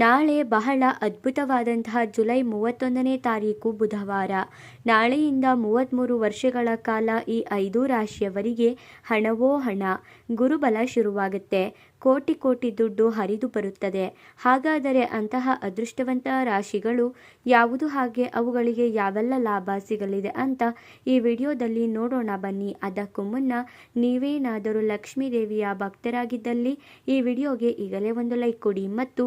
ನಾಳೆ ಬಹಳ ಅದ್ಭುತವಾದಂತಹ ಜುಲೈ ಮೂವತ್ತೊಂದನೇ ತಾರೀಕು ಬುಧವಾರ. ನಾಳೆಯಿಂದ ಮೂವತ್ತ್ಮೂರು ವರ್ಷಗಳ ಕಾಲ ಈ ಐದು ರಾಶಿಯವರಿಗೆ ಹಣವೋ ಹಣ, ಗುರುಬಲ ಶುರುವಾಗುತ್ತೆ. ಕೋಟಿ ಕೋಟಿ ದುಡ್ಡು ಹರಿದು ಬರುತ್ತದೆ. ಹಾಗಾದರೆ ಅಂತಹ ಅದೃಷ್ಟವಂತ ರಾಶಿಗಳು ಯಾವುದು ಹಾಗೆ ಅವುಗಳಿಗೆ ಯಾವೆಲ್ಲ ಲಾಭ ಸಿಗಲಿದೆ ಅಂತ ಈ ವಿಡಿಯೋದಲ್ಲಿ ನೋಡೋಣ ಬನ್ನಿ. ಅದಕ್ಕೂ ಮುನ್ನ ನೀವೇನಾದರೂ ಲಕ್ಷ್ಮೀ ದೇವಿಯ ಭಕ್ತರಾಗಿದ್ದಲ್ಲಿ ಈ ವಿಡಿಯೋಗೆ ಈಗಲೇ ಒಂದು ಲೈಕ್ ಕೊಡಿ ಮತ್ತು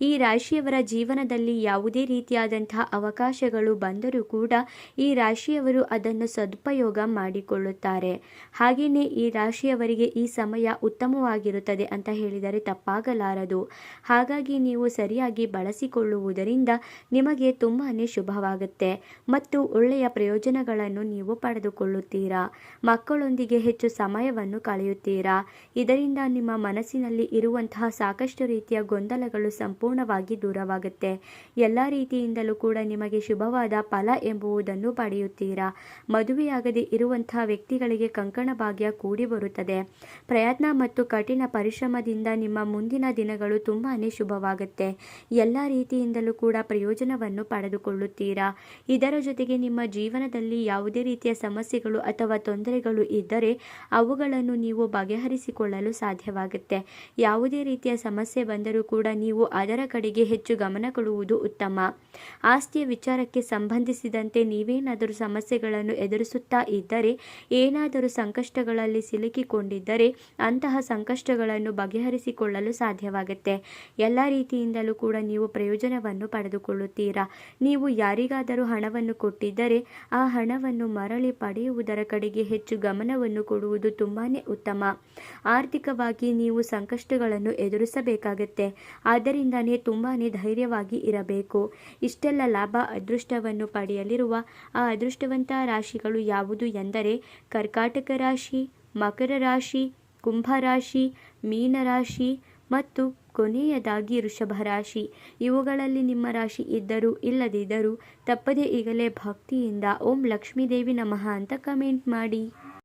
ಈ ರಾಶಿಯವರ ಜೀವನದಲ್ಲಿ ಯಾವುದೇ ರೀತಿಯಾದಂತಹ ಅವಕಾಶಗಳು ಬಂದರೂ ಕೂಡ ಈ ರಾಶಿಯವರು ಅದನ್ನು ಸದುಪಯೋಗ ಮಾಡಿಕೊಳ್ಳುತ್ತಾರೆ. ಹಾಗೆಯೇ ಈ ರಾಶಿಯವರಿಗೆ ಈ ಸಮಯ ಉತ್ತಮವಾಗಿರುತ್ತದೆ ಅಂತ ಹೇಳಿದರೆ ತಪ್ಪಾಗಲಾರದು. ಹಾಗಾಗಿ ನೀವು ಸರಿಯಾಗಿ ಬಳಸಿಕೊಳ್ಳುವುದರಿಂದ ನಿಮಗೆ ತುಂಬಾ ಶುಭವಾಗುತ್ತೆ ಮತ್ತು ಒಳ್ಳೆಯ ಪ್ರಯೋಜನಗಳನ್ನು ನೀವು ಪಡೆದುಕೊಳ್ಳುತ್ತೀರಾ? ಮಕ್ಕಳೊಂದಿಗೆ ಹೆಚ್ಚು ಸಮಯವನ್ನು ಕಳೆಯುತ್ತೀರಾ? ಇದರಿಂದ ನಿಮ್ಮ ಮನಸ್ಸಿನಲ್ಲಿ ಇರುವಂತಹ ಸಾಕಷ್ಟು ರೀತಿಯ ಗೊಂದಲಗಳು ಸಂಪೂರ್ಣವಾಗಿ ದೂರವಾಗುತ್ತೆ. ಎಲ್ಲ ರೀತಿಯಿಂದಲೂ ಕೂಡ ನಿಮಗೆ ಶುಭವಾದ ಫಲ ಎಂಬುವುದನ್ನು ಪಡೆಯುತ್ತೀರಾ? ಮದುವೆಯಾಗದೆ ಇರುವಂತಹ ವ್ಯಕ್ತಿಗಳಿಗೆ ಕಂಕಣ ಭಾಗ್ಯ ಕೂಡಿ ಬರುತ್ತದೆ. ಪ್ರಯತ್ನ ಮತ್ತು ಕಠಿಣ ಪರಿಶ್ರಮದಿಂದ ನಿಮ್ಮ ಮುಂದಿನ ದಿನಗಳು ತುಂಬಾ ಶುಭವಾಗುತ್ತೆ. ಎಲ್ಲ ರೀತಿಯಿಂದಲೂ ಕೂಡ ಪ್ರಯೋಜನವನ್ನು ಪಡೆದುಕೊಳ್ಳುತ್ತೀರಾ? ಇದರ ಜೊತೆಗೆ ನಿಮ್ಮ ಜೀವನದಲ್ಲಿ ಯಾವುದೇ ರೀತಿಯ ಸಮಸ್ಯೆಗಳು ಅಥವಾ ತೊಂದರೆಗಳು ಇದ್ದರೆ ಅವುಗಳನ್ನು ನೀವು ಬಗೆಹರಿಸಿಕೊಳ್ಳಲು ಸಾಧ್ಯವಾಗುತ್ತೆ. ಯಾವುದೇ ರೀತಿಯ ಸಮಸ್ಯೆ ಬಂದರೂ ಕೂಡ ನೀವು ಅದರ ಕಡೆಗೆ ಹೆಚ್ಚು ಗಮನ ಕೊಡುವುದು ಉತ್ತಮ. ಆಸ್ತಿಯ ವಿಚಾರಕ್ಕೆ ಸಂಬಂಧಿಸಿದಂತೆ ನೀವೇನಾದರೂ ಸಮಸ್ಯೆಗಳನ್ನು ಎದುರಿಸುತ್ತಾ ಇದ್ದರೆ, ಏನಾದರೂ ಸಂಕಷ್ಟಗಳಲ್ಲಿ ಸಿಲುಕಿಕೊಂಡಿದ್ದರೆ, ಅಂತಹ ಸಂಕಷ್ಟಗಳನ್ನು ಬಗೆಹರಿಸಿಕೊಳ್ಳಲು ಸಾಧ್ಯವಾಗುತ್ತೆ. ಎಲ್ಲ ರೀತಿಯಿಂದಲೂ ಕೂಡ ನೀವು ಪ್ರಯೋಜನವನ್ನು ಪಡೆದುಕೊಳ್ಳುತ್ತೀರಾ? ನೀವು ಯಾರಿಗಾದರೂ ಹಣವನ್ನು ಕೊಟ್ಟಿದ್ದರೆ, ಆ ಹಣವನ್ನು ಮರಳಿ ಪಡೆಯುವುದರ ಕಡೆಗೆ ಹೆಚ್ಚು ಗಮನವನ್ನು ಕೊಡುವುದು ತುಂಬಾ ಉತ್ತಮ. ಆರ್ಥಿಕವಾಗಿ ನೀವು ಸಂಕಷ್ಟಗಳನ್ನು ಎದುರಿಸಬೇಕಾಗತ್ತೆ. ಆದ್ದರಿಂದನೇ ತುಂಬಾ ಧೈರ್ಯವಾಗಿ ಇರಬೇಕು. ಇಷ್ಟೆಲ್ಲ ಲಾಭ ಅದೃಷ್ಟವನ್ನು ಪಡೆಯಲಿರುವ ಆ ಅದೃಷ್ಟವಂತ ರಾಶಿಗಳು ಯಾವುದು ಎಂದರೆ ಕರ್ಕಾಟಕ ರಾಶಿ, ಮಕರ ರಾಶಿ, ಕುಂಭ ಕುಂಭರಾಶಿ ಮೀನರಾಶಿ ಮತ್ತು ಕೊನೆಯದಾಗಿ ವೃಷಭ ರಾಶಿ. ಇವುಗಳಲ್ಲಿ ನಿಮ್ಮ ರಾಶಿ ಇದ್ದರೂ ಇಲ್ಲದಿದ್ದರೂ ತಪ್ಪದೇ ಈಗಲೇ ಭಕ್ತಿಯಿಂದ ಓಂ ಲಕ್ಷ್ಮೀದೇವಿ ನಮಃ ಅಂತ ಕಮೆಂಟ್ ಮಾಡಿ.